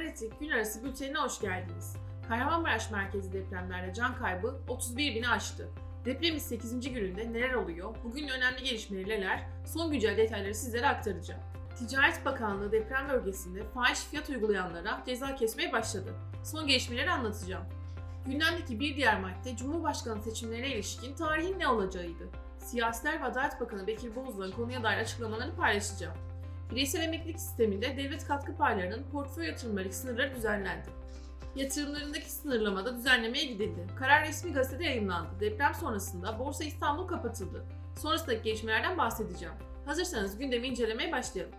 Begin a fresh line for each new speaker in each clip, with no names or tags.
Haberletik gün arası bültenine hoş geldiniz. Kahramanmaraş merkezi depremlerde can kaybı 31 bini aştı. Depremin 8. gününde neler oluyor, bugün önemli gelişmeler neler, son güncel detayları sizlere aktaracağım. Ticaret Bakanlığı deprem bölgesinde fahiş fiyat uygulayanlara ceza kesmeye başladı. Son gelişmeleri anlatacağım. Gündemdeki bir diğer madde Cumhurbaşkanı seçimlerine ilişkin tarihin ne olacağıydı. Siyasiler ve Adalet Bakanı Bekir Bozdağ'ın konuya dair açıklamalarını paylaşacağım. Bireysel emeklilik sisteminde devlet katkı paylarının portföy yatırımları sınırları düzenlendi. Yatırımlarındaki sınırlamada düzenlemeye gidildi. Karar resmi gazetede yayınlandı. Deprem sonrasında Borsa İstanbul kapatıldı. Sonrasındaki gelişmelerden bahsedeceğim. Hazırsanız gündemi incelemeye başlayalım.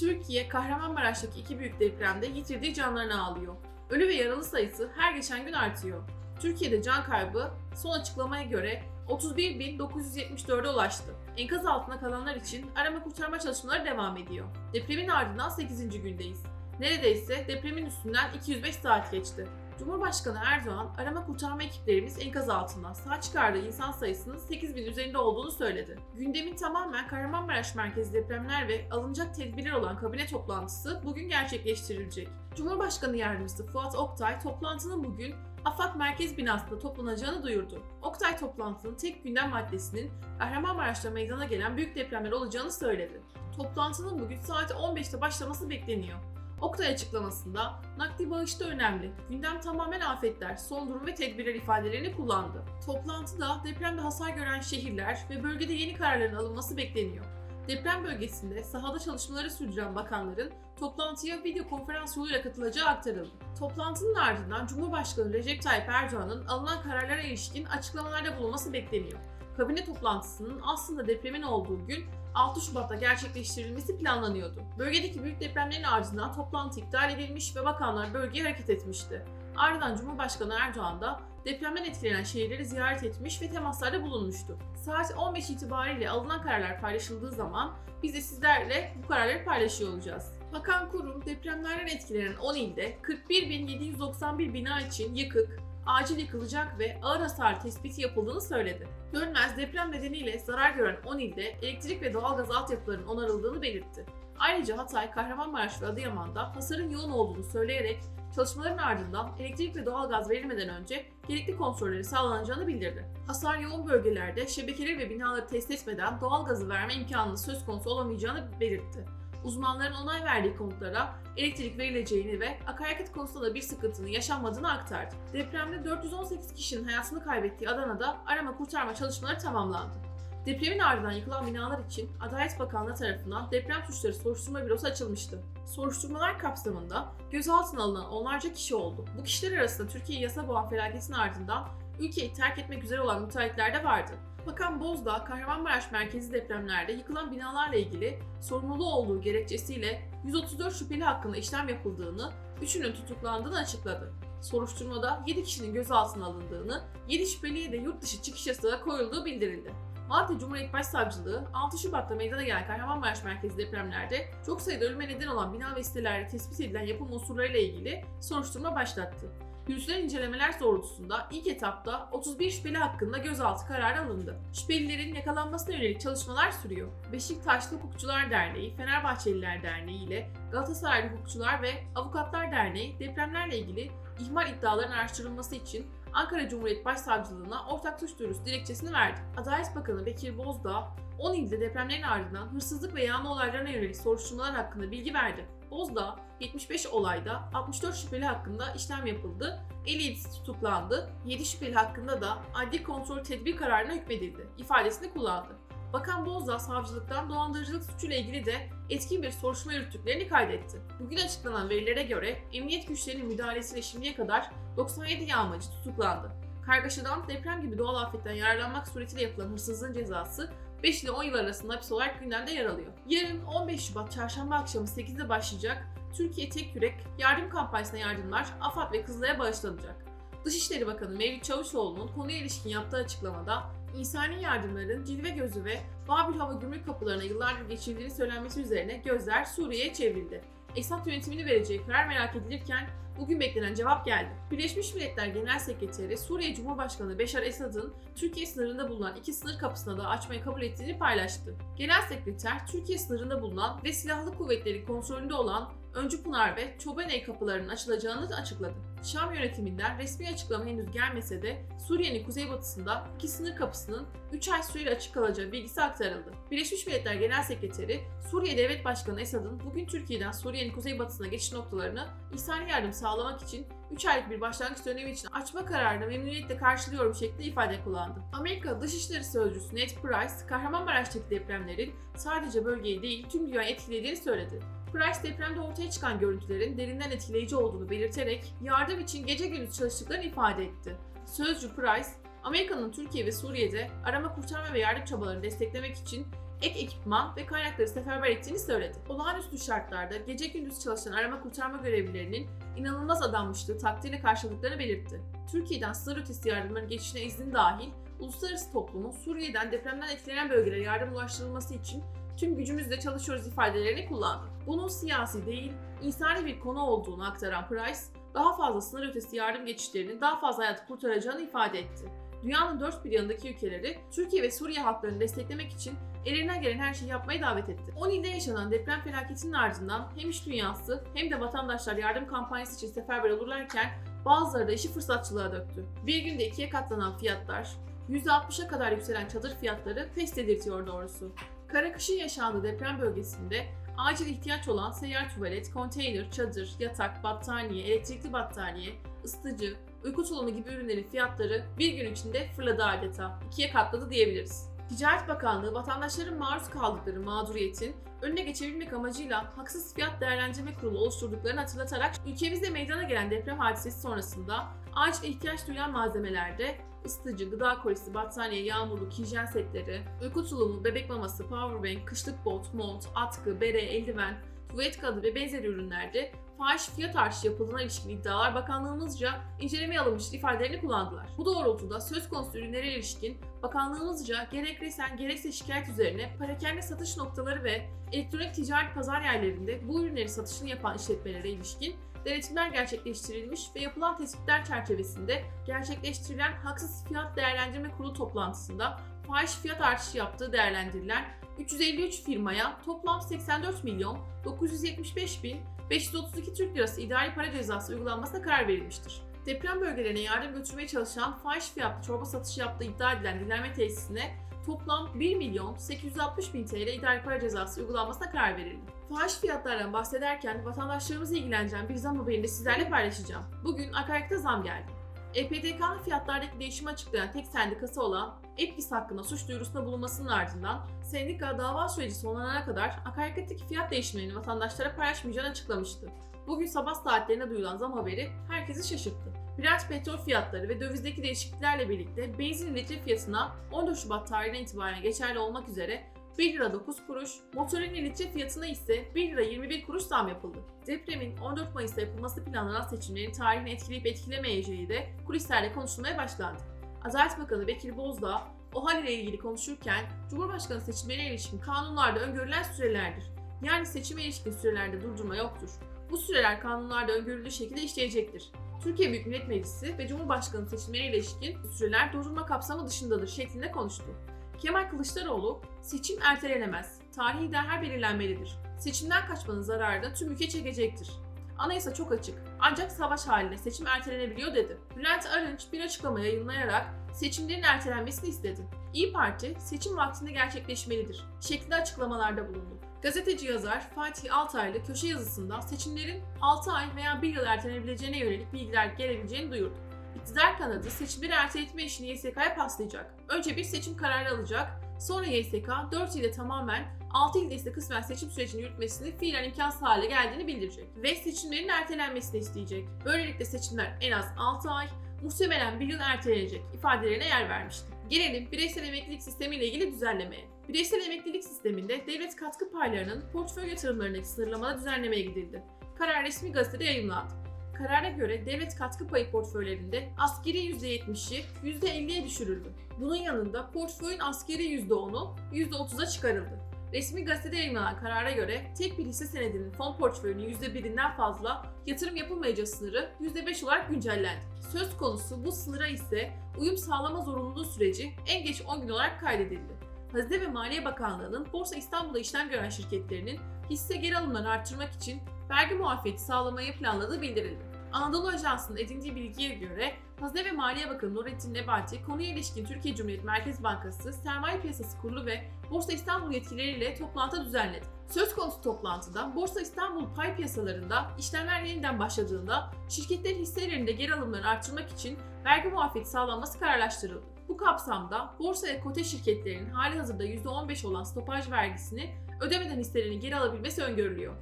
Türkiye, Kahramanmaraş'taki iki büyük depremde yitirdiği canlarını ağlıyor. Ölü ve yaralı sayısı her geçen gün artıyor. Türkiye'de can kaybı son açıklamaya göre 31.974'e ulaştı. Enkaz altında kalanlar için arama kurtarma çalışmaları devam ediyor. Depremin ardından 8. gündeyiz. Neredeyse depremin üstünden 205 saat geçti. Cumhurbaşkanı Erdoğan, arama kurtarma ekiplerimiz enkaz altından sağ çıkardığı insan sayısının 8000 üzerinde olduğunu söyledi. Gündemin tamamen Kahramanmaraş merkezi depremler ve alınacak tedbirler olan kabine toplantısı bugün gerçekleştirilecek. Cumhurbaşkanı Yardımcısı Fuat Oktay, toplantının bugün AFAD Merkez Binası'nda toplanacağını duyurdu. Oktay toplantının tek gündem maddesinin Kahramanmaraş'ta meydana gelen büyük depremler olacağını söyledi. Toplantının bugün saat 15'te başlaması bekleniyor. Oktay açıklamasında nakdi bağışta önemli, gündem tamamen afetler, son durum ve tedbirler ifadelerini kullandı. Toplantıda depremde hasar gören şehirler ve bölgede yeni kararların alınması bekleniyor. Deprem bölgesinde sahada çalışmaları sürdüren bakanların toplantıya video konferans yoluyla katılacağı aktarıldı. Toplantının ardından Cumhurbaşkanı Recep Tayyip Erdoğan'ın alınan kararlara ilişkin açıklamalarda bulunması bekleniyor. Kabine toplantısının aslında depremin olduğu gün 6 Şubat'ta gerçekleştirilmesi planlanıyordu. Bölgedeki büyük depremlerin ardından toplantı iptal edilmiş ve bakanlar bölgeye hareket etmişti. Ardından Cumhurbaşkanı Erdoğan da depremden etkilenen şehirleri ziyaret etmiş ve temaslarda bulunmuştu. Saat 15 itibariyle alınan kararlar paylaşıldığı zaman biz de sizlerle bu kararları paylaşıyor olacağız. Bakan Kurum depremlerden etkilenen 10 ilde 41.791 bina için yıkık, acil yıkılacak ve ağır hasar tespiti yapıldığını söyledi. Görünmez deprem nedeniyle zarar gören 10 ilde elektrik ve doğalgaz altyapılarının onarıldığını belirtti. Ayrıca Hatay, Kahramanmaraş ve Adıyaman'da hasarın yoğun olduğunu söyleyerek çalışmaların ardından elektrik ve doğalgaz verilmeden önce gerekli kontrolleri sağlanacağını bildirdi. Hasar yoğun bölgelerde şebekeleri ve binaları test etmeden doğalgazı verme imkanının söz konusu olamayacağını belirtti. Uzmanların onay verdiği konutlara elektrik verileceğini ve akaryakıt konusunda da bir sıkıntının yaşanmadığını aktardı. Depremde 418 kişinin hayatını kaybettiği Adana'da arama kurtarma çalışmaları tamamlandı. Depremin ardından yıkılan binalar için Adalet Bakanlığı tarafından deprem suçları soruşturma bürosu açılmıştı. Soruşturmalar kapsamında gözaltına alınan onlarca kişi oldu. Bu kişiler arasında Türkiye yasa boğan felaketinin ardından ülkeyi terk etmek üzere olan müteahhitler de vardı. Bakan Bozdağ, Kahramanmaraş merkezi depremlerde yıkılan binalarla ilgili sorumluluğu olduğu gerekçesiyle 134 şüpheli hakkında işlem yapıldığını, 3'ünün tutuklandığını açıkladı. Soruşturmada 7 kişinin gözaltına alındığını, 7 şüpheliye de yurt dışı çıkış yasağı koyulduğu bildirildi. Malatya Cumhuriyet Başsavcılığı 6 Şubat'ta meydana gelen Kahramanmaraş merkezi depremlerde çok sayıda ölüme neden olan bina ve sitelerde tespit edilen yapım unsurlarıyla ilgili soruşturma başlattı. Yürütülen incelemeler doğrultusunda ilk etapta 31 şüpheli hakkında gözaltı kararı alındı. Şüphelilerin yakalanmasına yönelik çalışmalar sürüyor. Beşiktaşlı Hukukçular Derneği, Fenerbahçeliler Derneği ile Galatasaraylı Hukukçular ve Avukatlar Derneği depremlerle ilgili ihmal iddialarının araştırılması için Ankara Cumhuriyet Başsavcılığına ortak suç duyurusu dilekçesini verdi. Adalet Bakanı Bekir Bozdağ, 10 ilde depremlerin ardından hırsızlık ve yağma olaylarına yönelik soruşturmalar hakkında bilgi verdi. Bozdağ, 75 olayda 64 şüpheli hakkında işlem yapıldı, 57'si tutuklandı, 7 şüpheli hakkında da adli kontrol tedbir kararına hükmedildi ifadesini kullandı. Bakan Bozdağ savcılıktan dolandırıcılık suçuyla ilgili de etkin bir soruşturma yürüttüklerini kaydetti. Bugün açıklanan verilere göre emniyet güçlerinin müdahalesiyle şimdiye kadar 97 yağmacı tutuklandı. Kargaşadan deprem gibi doğal afetten yararlanmak suretiyle yapılan hırsızlığın cezası 5 ile 10 yıl arasında hapis olarak gündemde yer alıyor. Yarın 15 Şubat çarşamba akşamı 8'de başlayacak Türkiye Tek Yürek yardım kampanyasına yardımlar AFAD ve Kızılay'a bağışlanacak. Dışişleri Bakanı Mevlüt Çavuşoğlu'nun konuya ilişkin yaptığı açıklamada insani yardımların Cilve Gözü ve Babil Hava Gümrük kapılarına yıllardır geçirildiğini söylenmesi üzerine gözler Suriye'ye çevrildi. Esad yönetimini vereceği karar merak edilirken Bugün beklenen cevap geldi. Birleşmiş Milletler Genel Sekreteri Suriye Cumhurbaşkanı Beşar Esad'ın Türkiye sınırında bulunan iki sınır kapısına da açmayı kabul ettiğini paylaştı. Genel Sekreter, Türkiye sınırında bulunan ve silahlı kuvvetlerin kontrolünde olan Öncü Pınar ve Çobaney kapılarının açılacağını açıkladı. Şam yönetiminden resmi açıklama henüz gelmese de Suriye'nin kuzeybatısında iki sınır kapısının 3 ay süreyle açık kalacağı bilgisi aktarıldı. Birleşmiş Milletler Genel Sekreteri, Suriye Devlet Başkanı Esad'ın bugün Türkiye'den Suriye'nin kuzeybatısına geçiş noktalarını insani yardım sağlamak için 3 aylık bir başlangıç dönemi için açma kararını memnuniyetle karşılıyorum şeklinde ifade kullandı. Amerika Dışişleri Sözcüsü Ned Price, Kahramanmaraş'taki depremlerin sadece bölgeyi değil tüm dünyayı etkilediğini söyledi. Price depremde ortaya çıkan görüntülerin derinden etkileyici olduğunu belirterek yardım için gece gündüz çalıştıklarını ifade etti. Sözcü Price, Amerika'nın Türkiye ve Suriye'de arama kurtarma ve yardım çabalarını desteklemek için ek ekipman ve kaynakları seferber ettiğini söyledi. Olağanüstü şartlarda gece gündüz çalışan arama kurtarma görevlilerinin inanılmaz adanmışlığı takdirle karşıladıklarını belirtti. Türkiye'den sınır ötesi yardımların geçişine izin dahil uluslararası toplumun Suriye'den depremden etkilenen bölgelere yardım ulaştırılması için tüm gücümüzle çalışıyoruz ifadelerini kullandı. Bunun siyasi değil, insani bir konu olduğunu aktaran Price, daha fazla sınır ötesi yardım geçişlerinin daha fazla hayatı kurtaracağını ifade etti. Dünyanın dört bir yanındaki ülkeleri Türkiye ve Suriye halklarını desteklemek için elinden gelen her şeyi yapmaya davet etti. 10 ilde yaşanan deprem felaketinin ardından hem iş dünyası hem de vatandaşlar yardım kampanyası için seferber olurlarken bazıları da işi fırsatçılığa döktü. Bir günde ikiye katlanan fiyatlar, %60'a kadar yükselen çadır fiyatları pes edirtiyor doğrusu. Kara kışın yaşandığı deprem bölgesinde acil ihtiyaç olan seyyar tuvalet, konteyner, çadır, yatak, battaniye, elektrikli battaniye, ısıtıcı, uyku tulumu gibi ürünlerin fiyatları bir gün içinde fırladı adeta. İkiye katladı diyebiliriz. Ticaret Bakanlığı vatandaşların maruz kaldıkları mağduriyetin önüne geçebilmek amacıyla haksız fiyat değerlendirme kurulu oluşturduklarını hatırlatarak ülkemizde meydana gelen deprem hadisesi sonrasında acil ihtiyaç duyulan malzemelerde ısıtıcı, gıda kolisi, battaniye, yağmurluk, hijyen setleri, uyku tulumu, bebek maması, powerbank, kışlık bot, mont, atkı, bere, eldiven, tuvalet kağıdı ve benzeri ürünlerde fahiş fiyat artışı yapıldığına ilişkin iddialar bakanlığımızca incelemeye alınmıştır ifadelerini kullandılar. Bu doğrultuda söz konusu ürünlere ilişkin bakanlığımızca gerek resen gerekse şikayet üzerine parakende satış noktaları ve elektronik ticaret pazar yerlerinde bu ürünleri satışını yapan işletmelere ilişkin denetimler gerçekleştirilmiş ve yapılan tespitler çerçevesinde gerçekleştirilen haksız fiyat değerlendirme kurulu toplantısında fahiş fiyat artışı yaptığı değerlendirilen 353 firmaya toplam 84 milyon 975 bin 532 Türk Lirası idari para cezası uygulanmasına karar verilmiştir. Deprem bölgelerine yardım götürmeye çalışan fahiş fiyatlı çorba satışı yaptığı iddia edilen dinlenme tesisine toplam 1 milyon 860 bin TL idari para cezası uygulanmasına karar verildi. Fahiş fiyatlardan bahsederken vatandaşlarımızı ilgilendiren bir zam haberini sizlerle paylaşacağım. Bugün akaryakıta zam geldi. EPDK'nın fiyatlardaki değişimi açıklayan tek sendikası olan EPKİS hakkında suç duyurusunda bulunmasının ardından sendika dava süreci sonlanana kadar akaryakıttaki fiyat değişimlerini vatandaşlara paylaşmayacağını açıklamıştı. Bugün sabah saatlerine duyulan zam haberi herkesi şaşırttı. Brent petrol fiyatları ve dövizdeki değişikliklerle birlikte benzin litre fiyatına 14 Şubat tarihine itibaren geçerli olmak üzere 1 lira 9 kuruş, motorin litre fiyatına ise 1 lira 21 kuruş zam yapıldı. Depremin 14 Mayıs'ta yapılması planlanan seçimlerin tarihini etkileyip etkilemeyeceği de kulislerle konuşulmaya başlandı. Adalet Bakanı Bekir Bozdağ, OHAL ile ilgili konuşurken Cumhurbaşkanı seçimlerine ilişkin kanunlarda öngörülen sürelerdir. Yani seçime ilişkin sürelerde durdurma yoktur. Bu süreler kanunlarda öngörüldüğü şekilde işleyecektir. Türkiye Büyük Millet Meclisi ve Cumhurbaşkanı seçimleriyle ilişkin süreler durdurma kapsamı dışındadır şeklinde konuştu. Kemal Kılıçdaroğlu, seçim ertelenemez, tarihi değer belirlenmelidir. Seçimden kaçmanın zararı da tüm ülke çekecektir. Anayasa çok açık, ancak savaş halinde seçim ertelenebiliyor dedi. Bülent Arınç bir açıklama yayınlayarak seçimlerin ertelenmesini istedi. İyi Parti seçim vaktinde gerçekleşmelidir şeklinde açıklamalarda bulundu. Gazeteci yazar Fatih Altaylı köşe yazısında seçimlerin 6 ay veya 1 yıl ertelenebileceğine yönelik bilgiler gelebileceğini duyurdu. İktidar kanadı seçimleri erteletme işini YSK'ya paslayacak. Önce bir seçim kararı alacak, sonra YSK 4 ilde tamamen 6 ilde ise kısmen seçim sürecini yürütmesini fiilen imkansız hale geldiğini bildirecek. Ve seçimlerin ertelenmesini isteyecek. Böylelikle seçimler en az 6 ay, muhtemelen bir yıl ertelenecek ifadelerine yer vermişti. Gelelim bireysel emeklilik sistemi ile ilgili düzenlemeye. Bireysel emeklilik sisteminde devlet katkı paylarının portföy yatırımlarındaki sınırlamada düzenlemeye gidildi. Karar resmi gazetede yayımlandı. Karara göre devlet katkı payı portföylerinde askeri %70'i %50'ye düşürüldü. Bunun yanında portföyün askeri %10'u %30'a çıkarıldı. Resmi gazetede yayınlanan karara göre tek bir hisse senedinin fon portföyünün %1'inden fazla yatırım yapılmayacağı sınırı %5 olarak güncellendi. Söz konusu bu sınıra ise uyum sağlama zorunluluğu süreci en geç 10 gün olarak kaydedildi. Hazine ve Maliye Bakanlığı'nın Borsa İstanbul'da işlem gören şirketlerinin hisse geri alımlarını arttırmak için vergi muafiyeti sağlamayı planladığı bildirildi. Anadolu Ajansı'nın edindiği bilgiye göre Hazine ve Maliye Bakanı Nurettin Nebati konuya ilişkin Türkiye Cumhuriyet Merkez Bankası, Sermaye Piyasası Kurulu ve Borsa İstanbul yetkilileriyle toplantı düzenledi. Söz konusu toplantıda Borsa İstanbul pay piyasalarında işlemler yeniden başladığında şirketlerin hisselerinde geri alımlarını arttırmak için vergi muafiyeti sağlanması kararlaştırıldı. Bu kapsamda borsaya kote şirketlerinin hali hazırda %15 olan stopaj vergisini ödemeden hisselerini geri alabilmesi öngörülüyor.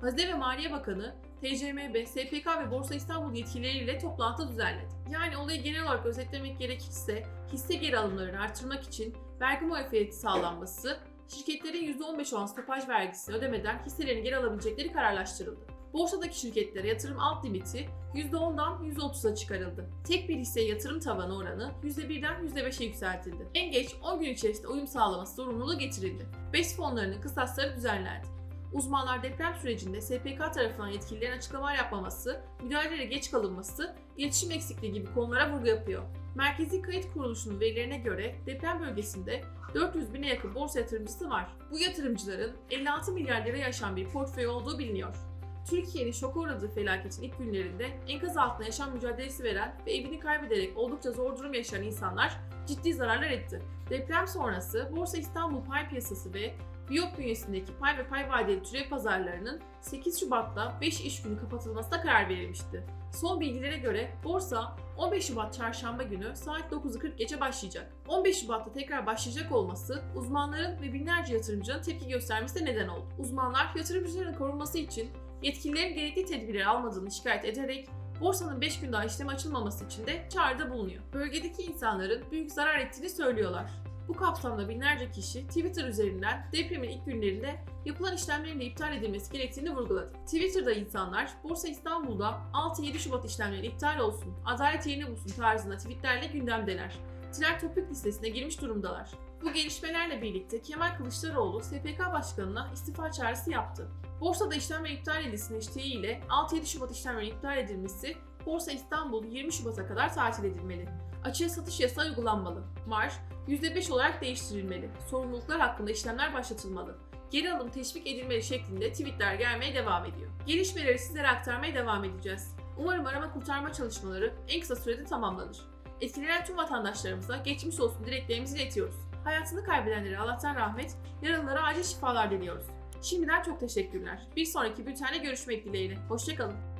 Hazine ve Maliye Bakanı, TCMB, SPK ve Borsa İstanbul yetkilileriyle toplantı düzenledi. Yani olayı genel olarak özetlemek gerekirse hisse geri alımlarını artırmak için vergi muafiyeti sağlanması, şirketlerin %15 olan stopaj vergisini ödemeden hisselerini geri alabilecekleri kararlaştırıldı. Borsadaki şirketlere yatırım alt limiti %10'dan %30'a çıkarıldı. Tek bir hisseye yatırım tavanı oranı %1'den %5'e yükseltildi. En geç 10 gün içerisinde uyum sağlaması zorunluluğu getirildi. BES fonlarının kısasları düzenlendi. Uzmanlar deprem sürecinde SPK tarafından yetkililerin açıklamalar yapmaması, müdahalelere geç kalınması, iletişim eksikliği gibi konulara vurgu yapıyor. Merkezi Kayıt Kuruluşu'nun verilerine göre deprem bölgesinde 400 bine yakın borsa yatırımcısı var. Bu yatırımcıların 56 milyar liraya aşan bir portföy olduğu biliniyor. Türkiye'nin şoka uğradığı felaketin ilk günlerinde enkaz altında yaşam mücadelesi veren ve evini kaybederek oldukça zor durum yaşayan insanlar ciddi zararlar etti. Deprem sonrası Borsa İstanbul pay piyasası ve Biyop bünyesindeki pay ve pay vadeli türev pazarlarının 8 Şubat'ta 5 iş günü kapatılmasına karar verilmişti. Son bilgilere göre borsa 15 Şubat çarşamba günü saat 9.40 geçe başlayacak. 15 Şubat'ta tekrar başlayacak olması uzmanların ve binlerce yatırımcının tepki göstermesine neden oldu. Uzmanlar yatırımcıların korunması için yetkililerin gerekli tedbirleri almadığını şikayet ederek borsanın 5 gün daha işlem açılmaması için de çağrıda bulunuyor. Bölgedeki insanların büyük zarar ettiğini söylüyorlar. Bu kapsamda binlerce kişi Twitter üzerinden depremin ilk günlerinde yapılan işlemlerin de iptal edilmesi gerektiğini vurguladı. Twitter'da insanlar Borsa İstanbul'da 6-7 Şubat işlemleri iptal olsun, adalet yerini bulsun tarzında tweetlerle gündemdeler. Trend topik listesine girmiş durumdalar. Bu gelişmelerle birlikte Kemal Kılıçdaroğlu SPK Başkanı'na istifa çağrısı yaptı. Borsada işlemler iptal edilsin isteğiyle 6-7 Şubat işlemlerinin iptal edilmesi, Borsa İstanbul 20 Şubat'a kadar tatil edilmeli. Açığa satış yasağı uygulanmalı. Marş %5 olarak değiştirilmeli. Sorumluluklar hakkında işlemler başlatılmalı. Geri alım teşvik edilmeli şeklinde tweetler gelmeye devam ediyor. Gelişmeleri sizlere aktarmaya devam edeceğiz. Umarım arama kurtarma çalışmaları en kısa sürede tamamlanır. Etkilenen tüm vatandaşlarımıza geçmiş olsun dileklerimizi iletiyoruz. Hayatını kaybedenlere Allah'tan rahmet, yaralılara acil şifalar diliyoruz. Şimdiden çok teşekkürler. Bir sonraki bültende görüşmek dileğiyle. Hoşçakalın.